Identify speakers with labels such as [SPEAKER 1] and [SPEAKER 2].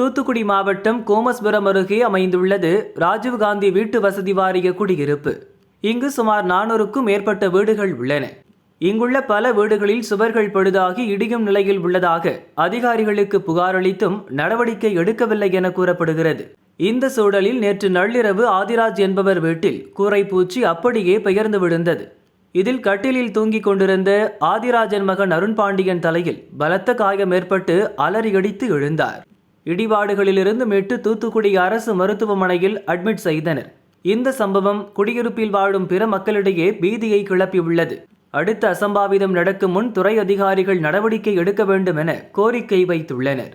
[SPEAKER 1] Thoothukudi மாவட்டம் கோமஸ்புரம் அருகே அமைந்துள்ளது ராஜீவ்காந்தி வீட்டு வசதி வாரிய குடியிருப்பு. இங்கு சுமார் நானூறுக்கும் மேற்பட்ட வீடுகள் உள்ளன. இங்குள்ள பல வீடுகளில் சுவர்கள் பழுதாகி இடியும் நிலையில் உள்ளதாக அதிகாரிகளுக்கு புகாரளித்தும் நடவடிக்கை எடுக்கவில்லை என கூறப்படுகிறது. இந்த சூழலில் நேற்று நள்ளிரவு ஆதிராஜ் என்பவர் வீட்டில் கூரைப்பூச்சி அப்படியே பெயர்ந்து விழுந்தது. இதில் கட்டிலில் தூங்கிக் கொண்டிருந்த ஆதிராஜன் மகன் அருண்பாண்டியன் தலையில் பலத்த காயம் ஏற்பட்டு அலறியடித்து எழுந்தார். இடிபாடுகளிலிருந்து மீட்டு தூத்துக்குடி அரசு மருத்துவமனையில் அட்மிட் செய்தனர். இந்த சம்பவம் குடியிருப்பில் வாழும் பிற மக்களிடையே பீதியை கிளப்பியுள்ளது. அடுத்த அசம்பாவிதம் நடக்கும் முன் துறை அதிகாரிகள் நடவடிக்கை எடுக்க வேண்டும் என கோரிக்கை வைத்துள்ளனர்.